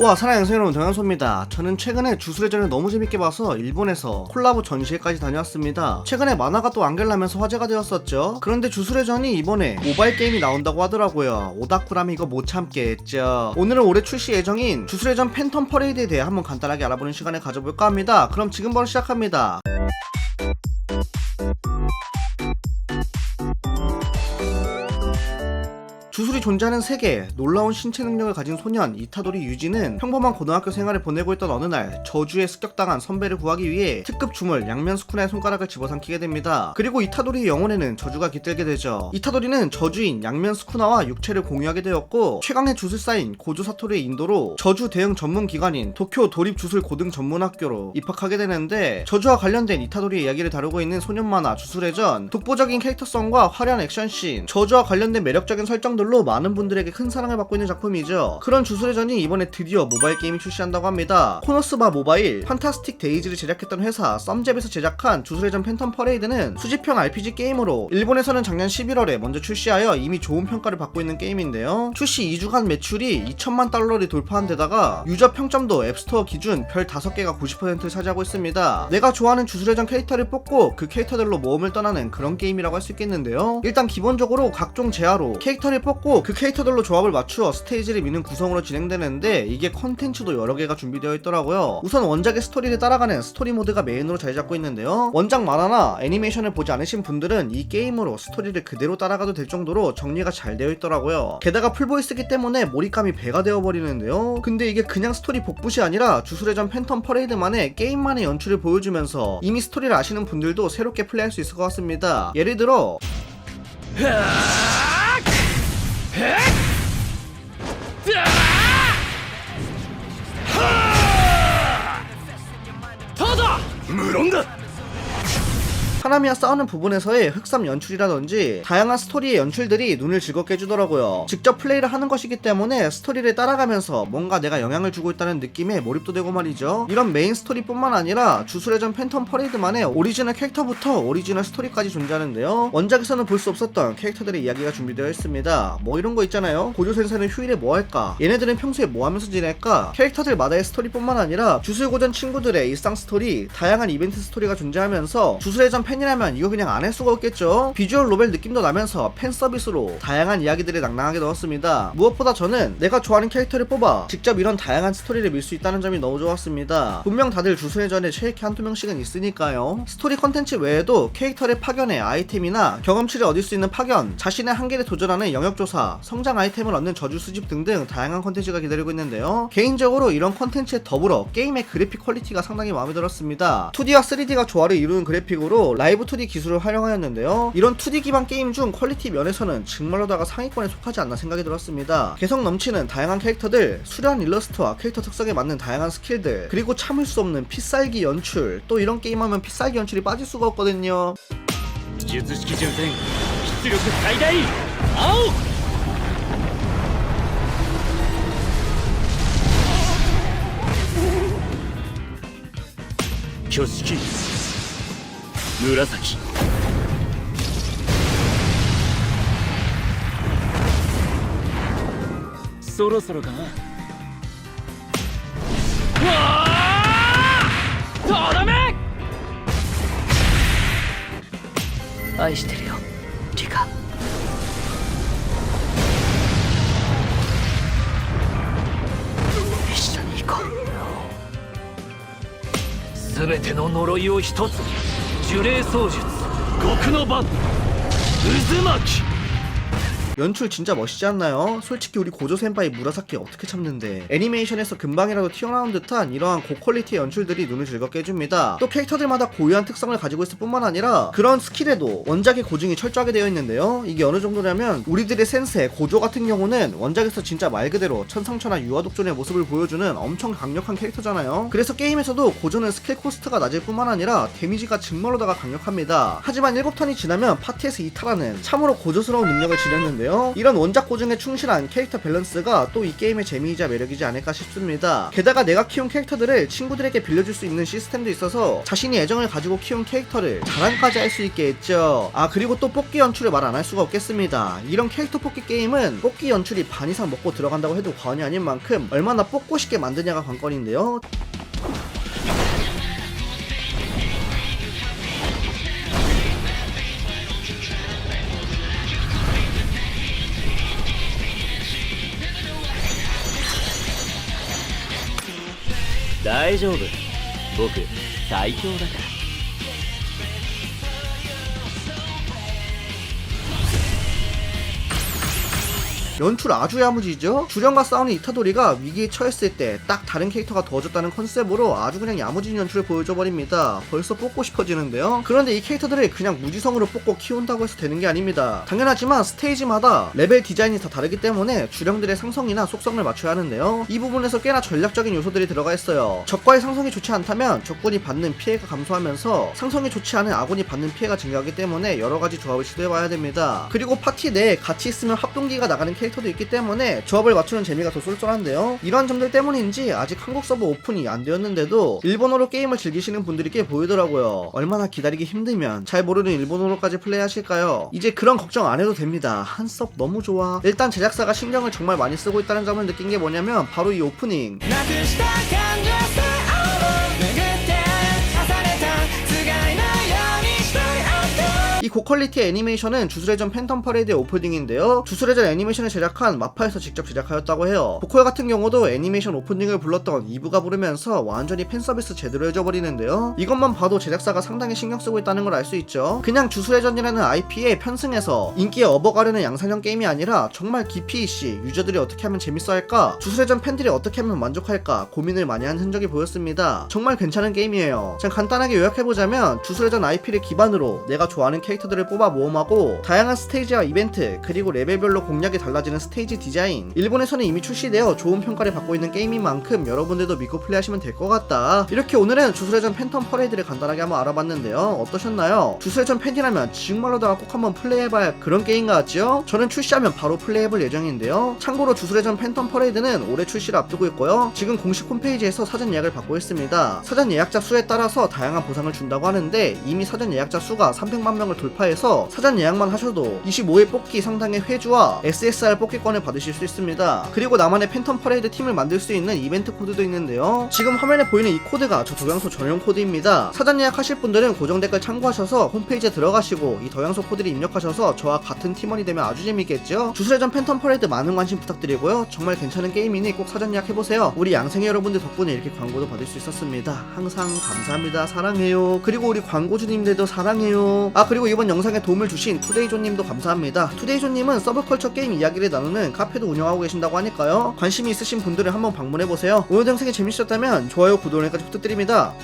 와 사랑하는 여러분 정현소입니다. 저는 최근에 주술회전을 너무 재밌게 봐서 일본에서 콜라보 전시회까지 다녀왔습니다. 최근에 만화가 또 안길라면서 화제가 되었었죠. 그런데 주술회전이 이번에 모바일 게임이 나온다고 하더라고요. 오다쿠라면 이거 못 참겠죠. 오늘은 올해 출시 예정인 주술회전 팬텀 퍼레이드에 대해 한번 간단하게 알아보는 시간을 가져볼까 합니다. 그럼 지금 바로 시작합니다 주술이 존재하는 세계, 놀라운 신체 능력을 가진 소년 이타도리 유지는 평범한 고등학교 생활을 보내고 있던 어느 날 저주에 습격당한 선배를 구하기 위해 특급 주물 양면 스쿠나의 손가락을 집어삼키게 됩니다. 그리고 이타도리의 영혼에는 저주가 깃들게 되죠. 이타도리는 저주인 양면 스쿠나와 육체를 공유하게 되었고 최강의 주술사인 고조 사토리의 인도로 저주 대응 전문 기관인 도쿄 도립 주술 고등 전문학교로 입학하게 되는데 저주와 관련된 이타도리의 이야기를 다루고 있는 소년 만화 주술회전 독보적인 캐릭터성과 화려한 액션씬 저주와 관련된 매력적인 설정들로 많은 분들에게 큰 사랑을 받고 있는 작품이죠. 그런 주술회전이 이번에 드디어 모바일 게임이 출시한다고 합니다. 코너스바 모바일, 판타스틱 데이즈를 제작했던 회사 썸잽에서 제작한 주술회전 팬텀 퍼레이드는 수집형 RPG 게임으로 일본에서는 작년 11월에 먼저 출시하여 이미 좋은 평가를 받고 있는 게임인데요. 출시 2주간 매출이 2천만 달러를 돌파한 데다가 유저 평점도 앱스토어 기준 별 5개가 90%를 차지하고 있습니다. 내가 좋아하는 주술회전 캐릭터를 뽑고 그 캐릭터들로 모험을 떠나는 그런 게임이라고 할 수 있겠는데요. 일단 기본적으로 각종 제화로 캐릭터를 뽑고 그 캐릭터들로 조합을 맞추어 스테이지를 미는 구성으로 진행되는데 이게 컨텐츠도 여러 개가 준비되어 있더라고요. 우선 원작의 스토리를 따라가는 스토리 모드가 메인으로 자리 잡고 있는데요. 원작 만화나 애니메이션을 보지 않으신 분들은 이 게임으로 스토리를 그대로 따라가도 될 정도로 정리가 잘 되어 있더라고요. 게다가 풀보이스기 때문에 몰입감이 배가 되어버리는데요. 근데 이게 그냥 스토리 복붙이 아니라 주술회전 팬텀 퍼레이드만의 게임만의 연출을 보여주면서 이미 스토리를 아시는 분들도 새롭게 플레이할 수 있을 것 같습니다. 예를 들어 無論だ。 하나미와 싸우는 부분에서의 흑삼 연출이라든지 다양한 스토리의 연출들이 눈을 즐겁게 해주더라고요. 직접 플레이를 하는 것이기 때문에 스토리를 따라가면서 뭔가 내가 영향을 주고 있다는 느낌에 몰입도 되고 말이죠. 이런 메인 스토리뿐만 아니라 주술회전 팬텀 퍼레이드만의 오리지널 캐릭터부터 오리지널 스토리까지 존재하는데요. 원작에서는 볼 수 없었던 캐릭터들의 이야기가 준비되어 있습니다. 뭐 이런 거 있잖아요. 고조 센세는 휴일에 뭐 할까? 얘네들은 평소에 뭐 하면서 지낼까? 캐릭터들마다의 스토리뿐만 아니라 주술고전 친구들의 일상 스토리, 다양한 이벤트 스토리가 존재하면서 주술회전 팬이라면 이거 그냥 안 할 수가 없겠죠. 비주얼 노벨 느낌도 나면서 팬 서비스로 다양한 이야기들을 낭낭하게 넣었습니다. 무엇보다 저는 내가 좋아하는 캐릭터를 뽑아 직접 이런 다양한 스토리를 밀 수 있다는 점이 너무 좋았습니다. 분명 다들 주술회전에 최애캐 한두 명씩은 있으니까요. 스토리 컨텐츠 외에도 캐릭터의 파견에 아이템이나 경험치를 얻을 수 있는 파견, 자신의 한계를 도전하는 영역조사, 성장 아이템을 얻는 저주 수집 등등 다양한 컨텐츠가 기다리고 있는데요. 개인적으로 이런 컨텐츠에 더불어 게임의 그래픽 퀄리티가 상당히 마음에 들었습니다. 2D와 3D가 조화를 이루는 그래픽으로 라이브 2D 기술을 활용하였는데요. 이런 2D 기반 게임 중 퀄리티 면에서는 정말로다가 상위권에 속하지 않나 생각이 들었습니다. 개성 넘치는 다양한 캐릭터들, 수려한 일러스트와 캐릭터 특성에 맞는 다양한 스킬들, 그리고 참을 수 없는 피살기 연출, 또 이런 게임하면 피살기 연출이 빠질 수가 없거든요. 기술식 전생, 기술력 최대! 紫。そろそろかな？わあとどめ！愛してるよリカ。一緒に行こう。全ての呪いを一つ呪霊操術。極の番。渦巻き。 연출 진짜 멋있지 않나요? 솔직히 우리 고조 센파이 무라사키 어떻게 참는데? 애니메이션에서 금방이라도 튀어나온 듯한 이러한 고퀄리티의 연출들이 눈을 즐겁게 해줍니다. 또 캐릭터들마다 고유한 특성을 가지고 있을 뿐만 아니라 그런 스킬에도 원작의 고증이 철저하게 되어 있는데요. 이게 어느 정도냐면 우리들의 센세 고조 같은 경우는 원작에서 진짜 말 그대로 천상천하 유아독존의 모습을 보여주는 엄청 강력한 캐릭터잖아요. 그래서 게임에서도 고조는 스킬 코스트가 낮을 뿐만 아니라 데미지가 정말로다가 강력합니다. 하지만 7턴이 지나면 파티에서 이탈하는 참으로 고조스러운 능력을 지녔는데요 있는데요. 이런 원작 고증에 충실한 캐릭터 밸런스가 또 이 게임의 재미이자 매력이지 않을까 싶습니다. 게다가 내가 키운 캐릭터들을 친구들에게 빌려줄 수 있는 시스템도 있어서 자신이 애정을 가지고 키운 캐릭터를 자랑까지 할 수 있게 했죠. 아 그리고 또 뽑기 연출을 말 안 할 수가 없겠습니다. 이런 캐릭터 뽑기 게임은 뽑기 연출이 반 이상 먹고 들어간다고 해도 과언이 아닌 만큼 얼마나 뽑고 싶게 만드냐가 관건인데요.「 大丈夫。僕最強だから」 연출 아주 야무지죠? 주령과 싸우는 이타도리가 위기에 처했을 때 딱 다른 캐릭터가 도와줬다는 컨셉으로 아주 그냥 야무진 연출을 보여줘버립니다. 벌써 뽑고 싶어지는데요? 그런데 이 캐릭터들을 그냥 무지성으로 뽑고 키운다고 해서 되는 게 아닙니다. 당연하지만 스테이지마다 레벨 디자인이 다 다르기 때문에 주령들의 상성이나 속성을 맞춰야 하는데요. 이 부분에서 꽤나 전략적인 요소들이 들어가 있어요. 적과의 상성이 좋지 않다면 적군이 받는 피해가 감소하면서 상성이 좋지 않은 아군이 받는 피해가 증가하기 때문에 여러 가지 조합을 시도해봐야 됩니다. 그리고 파티 내에 같이 있으면 합동기가 나가는 캐릭터 도 있기 때문에 조합을 맞추는 재미가 더 쏠쏠한데요. 이런 점들 때문인지 아직 한국 서버 오픈이 안 되었는데도 일본어로 게임을 즐기시는 분들이 꽤 보이더라고요. 얼마나 기다리기 힘들면 잘 모르는 일본어로까지 플레이하실까요? 이제 그런 걱정 안 해도 됩니다. 한섭 너무 좋아. 일단 제작사가 신경을 정말 많이 쓰고 있다는 점을 느낀 게 뭐냐면 바로 이 오프닝. 이 고퀄리티 애니메이션은 주술회전 팬텀 퍼레이드의 오프닝인데요. 주술회전 애니메이션을 제작한 마파에서 직접 제작하였다고 해요. 보컬 같은 경우도 애니메이션 오프닝을 불렀던 이브가 부르면서 완전히 팬서비스 제대로 해줘버리는데요. 이것만 봐도 제작사가 상당히 신경 쓰고 있다는 걸 알 수 있죠. 그냥 주술회전이라는 IP에 편승해서 인기에 업어가려는 양산형 게임이 아니라 정말 깊이 있이 유저들이 어떻게 하면 재밌어 할까, 주술회전 팬들이 어떻게 하면 만족할까 고민을 많이 한 흔적이 보였습니다. 정말 괜찮은 게임이에요. 간단하게 요약해보자면 주술회전 IP를 기반으로 내가 좋아하는 캐릭터 들을 뽑아 모험하고 다양한 스테이지와 이벤트 그리고 레벨별로 공략이 달라지는 스테이지 디자인. 일본에서는 이미 출시되어 좋은 평가를 받고 있는 게임인 만큼 여러분들도 믿고 플레이하시면 될 것 같다. 이렇게 오늘은 주술회전 팬텀 퍼레이드를 간단하게 한번 알아봤는데요. 어떠셨나요? 주술회전 팬이라면 지금말로 다가 꼭 한번 플레이해봐야 할 그런 게임 같죠? 저는 출시하면 바로 플레이해볼 예정인데요. 참고로 주술회전 팬텀 퍼레이드는 올해 출시를 앞두고 있고요. 지금 공식 홈페이지에서 사전 예약을 받고 있습니다. 사전 예약자 수에 따라서 다양한 보상을 준다고 하는데 이미 사전 예약자 수가 300만 명을 돌파해서 사전 예약만 하셔도 25일 뽑기 상당의 회주와 SSR 뽑기권을 받으실 수 있습니다. 그리고 나만의 팬텀 퍼레이드 팀을 만들 수 있는 이벤트 코드도 있는데요. 지금 화면에 보이는 이 코드가 저 도양소 전용 코드입니다. 사전 예약하실 분들은 고정 댓글 참고하셔서 홈페이지에 들어가시고 이 도양소 코드를 입력하셔서 저와 같은 팀원이 되면 아주 재밌겠죠? 주술회전 팬텀 퍼레이드 많은 관심 부탁드리고요. 정말 괜찮은 게임이니 꼭 사전 예약해보세요. 우리 양생의 여러분들 덕분에 이렇게 광고도 받을 수 있었습니다. 항상 감사합니다. 사랑해요. 그리고 우리 광고주님들도 사랑해요. 아 그리고 이번 영상에 도움을 주신 투데이존님도 감사합니다. 투데이존님은 서브컬처 게임 이야기를 나누는 카페도 운영하고 계신다고 하니까요. 관심이 있으신 분들은 한번 방문해보세요. 오늘 영상이 재밌으셨다면 좋아요, 구독, 알림까지 부탁드립니다.